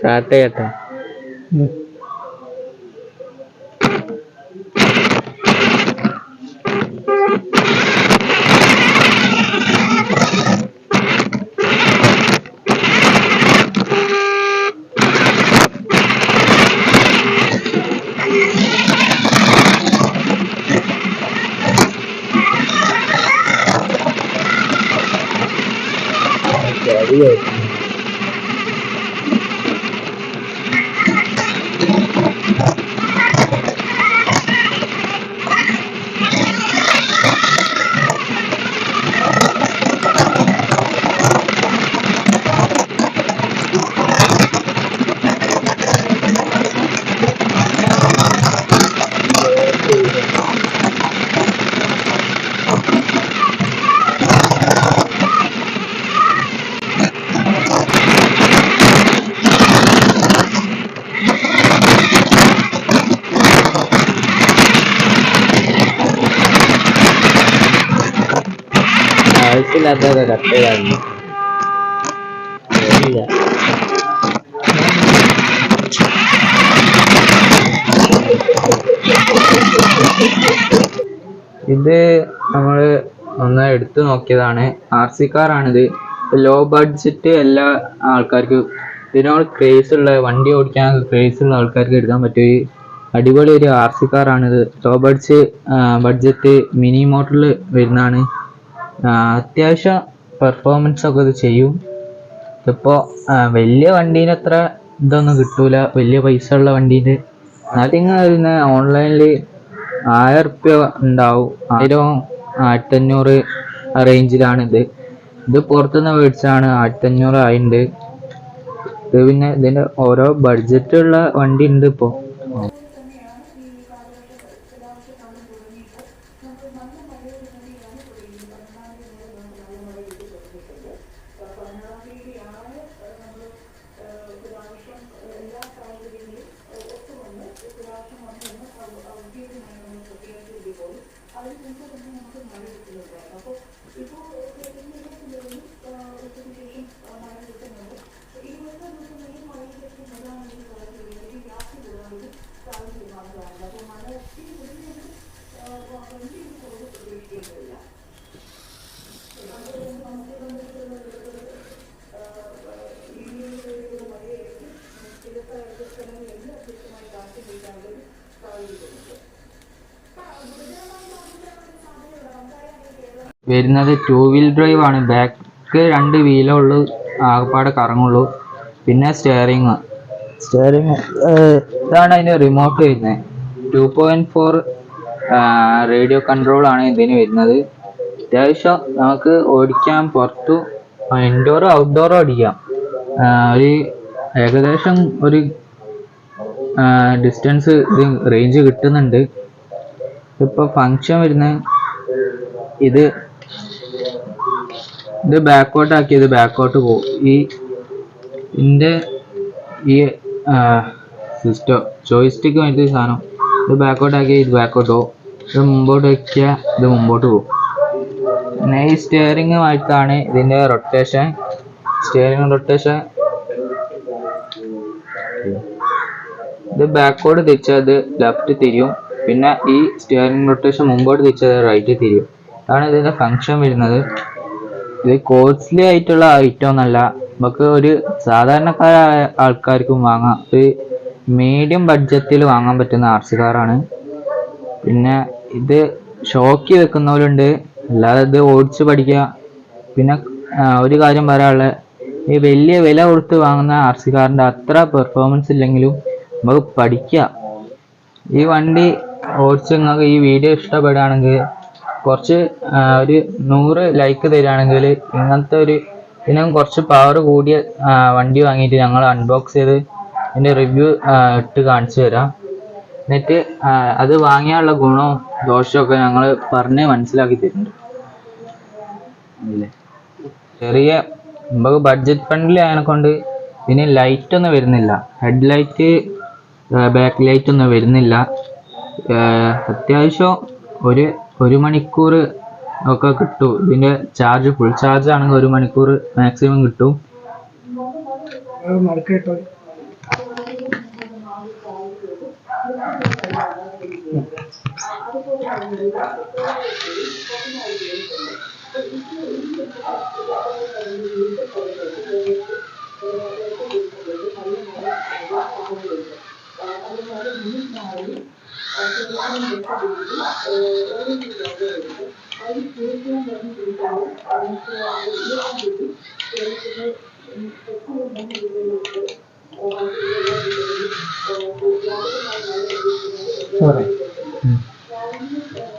साठ है था കട്ട് ചെയ്തായിരുന്നു ഇല്ല ഇത് നമ്മൾ ഒന്ന് എടുത്തു നോക്കിയതാണ്. ആർ സി കാറാണിത്. ലോ ബഡ്ജറ്റ് എല്ലാ ആൾക്കാർക്കും ഇതിനോട് ക്രേസ് ഉള്ള വണ്ടി ഓടിക്കാൻ ക്രേസ് ഉള്ള ആൾക്കാർക്ക് എടുക്കാൻ പറ്റിയ അടിപൊളി ഒരു R C കാറാണിത്. Low budget budget mini model വരുന്നതാണ്. അത്യാവശ്യം പെർഫോമൻസ് ഒക്കെ ഇത് ചെയ്യും. ഇതിപ്പോൾ വലിയ വണ്ടീന്റെ അത്ര ഇതൊന്നും കിട്ടൂല. വലിയ പൈസ ഉള്ള വണ്ടീന്റെ അതിങ്ങ ഓൺലൈനിൽ ആയിരം റുപ്യ ഉണ്ടാവും. ആയിരം ആയിരത്തഞ്ഞൂറ് റേഞ്ചിലാണിത് റേഞ്ചിലാണ് ഇത്. പുറത്തുനിന്ന് മേടിച്ചാണ് ആയിരത്തഞ്ഞൂറ് ആയിട്ടുണ്ട്. ഇത് പിന്നെ ഇതിന്റെ ഓരോ ബഡ്ജറ്റുള്ള വണ്ടി ഉണ്ട് ഇപ്പോൾ നമുക്ക് നല്ല മഴയിൽ നിന്നാണ് തുടങ്ങി പതിനാലാം തീയതി നമുക്ക് നല്ല മഴ കിട്ടി തുടങ്ങിയിട്ടുണ്ട് പതിനാറാം തീയതിയാണ് നമ്മൾ ഒരു ആവശ്യം എല്ലാ വരുന്നത് ടു വീൽ ഡ്രൈവ് ആണ്. ബാക്ക് രണ്ട് വീലേ ഉള്ളൂ. ആകപ്പാടെ കറങ്ങുള്ളൂ. പിന്നെ സ്റ്റിയറിങ് സ്റ്റിയറിങ് ഇതാണ് അതിന് റിമോട്ട് വരുന്നത് two point four radio control ആണ് ഇതിന് വരുന്നത്. അത്യാവശ്യം നമുക്ക് ഓടിക്കാൻ പുറത്തു ഇൻഡോറും ഔട്ട്ഡോറും ഓടിക്കാം. ഒരു ഏകദേശം ഒരു ഡിസ്റ്റൻസ് ഇത് റേഞ്ച് കിട്ടുന്നുണ്ട്. ഇപ്പോൾ ഫങ്ഷൻ വരുന്നത് ഇത് ഇത് ബാക്കോട്ട് ആക്കിയത് ബാക്കോട്ട് പോകും ഈ ഇതിന്റെ ഈ സിസ്റ്റം ജോയിസ്റ്റിക്ക് വേണ്ടി സാധനം. ഇത് ബാക്കോട്ട് ആക്കിയാൽ ഇത് ബാക്കോട്ട് പോകും ഇത് മുമ്പോട്ട് വയ്ക്കുക ഇത് മുമ്പോട്ട് പോകും പിന്നെ ഈ സ്റ്റിയറിംഗ് ആയിട്ടാണ് ഇതിന്റെ റൊട്ടേഷൻ സ്റ്റിയറിംഗ് റൊട്ടേഷൻ ഇത് ബാക്കോട്ട് തിരിച്ചാൽ ഇത് ലെഫ്റ്റ് തിരിയും. പിന്നെ ഈ സ്റ്റിയറിംഗ് റൊട്ടേഷൻ മുമ്പോട്ട് തിരിച്ചാൽ റൈറ്റ് തിരിയും. അതാണ് ഇതിന്റെ ഫങ്ഷൻ വരുന്നത്. ഇത് കോസ്റ്റ്ലി ആയിട്ടുള്ള ഐറ്റം ഒന്നല്ല. നമുക്ക് ഒരു സാധാരണക്കാരായ ആൾക്കാർക്കും വാങ്ങാം. ഒരു മീഡിയം ബഡ്ജറ്റിൽ വാങ്ങാൻ പറ്റുന്ന ആർസി കാറാണ് പിന്നെ ഇത് ഷോക്കി വെക്കുന്നവരുണ്ട് അല്ലാതെ ഇത് ഓടിച്ച് പഠിക്കുക. പിന്നെ ഒരു കാര്യം പറയാനുള്ളത് ഈ വലിയ വില കൊടുത്ത് വാങ്ങുന്ന ആർ സി കാറിന്റെ അത്ര പെർഫോമൻസ് ഇല്ലെങ്കിലും നമുക്ക് പഠിക്കുക ഈ വണ്ടി ഓടിച്ച് നിങ്ങൾക്ക് ഈ വീഡിയോ ഇഷ്ടപ്പെടുകയാണെങ്കിൽ കുറച്ച് ഒരു നൂറ് ലൈക്ക് തരികയാണെങ്കിൽ ഇങ്ങനത്തെ ഒരു ഇതിനും കുറച്ച് പവർ കൂടിയ വണ്ടി വാങ്ങിയിട്ട് ഞങ്ങൾ അൺബോക്സ് ചെയ്ത് അതിന്റെ റിവ്യൂ ഇട്ട് കാണിച്ചു തരാം. എന്നിട്ട് അത് വാങ്ങിയാലുള്ള ഗുണവും ദോഷമൊക്കെ ഞങ്ങൾ പറഞ്ഞ് മനസ്സിലാക്കി തരുന്നുണ്ട്. ചെറിയ നമുക്ക് ബഡ്ജറ്റ് ഫ്രണ്ട്ലി ആയതിനെ കൊണ്ട് ഇതിന് ലൈറ്റ് ഒന്നും വരുന്നില്ല. ഹെഡ് ലൈറ്റ് ബാക്ക് ലൈറ്റ് ഒന്നും വരുന്നില്ല. അത്യാവശ്യം ഒരു ഒരു മണിക്കൂർ ഒക്കെ കിട്ടും ഇതിന്റെ ചാർജ് ഫുൾ ചാർജ് ആണെങ്കിൽ ഒരു മണിക്കൂർ മാക്സിമം കിട്ടും Thank you. Sorry. Hmm.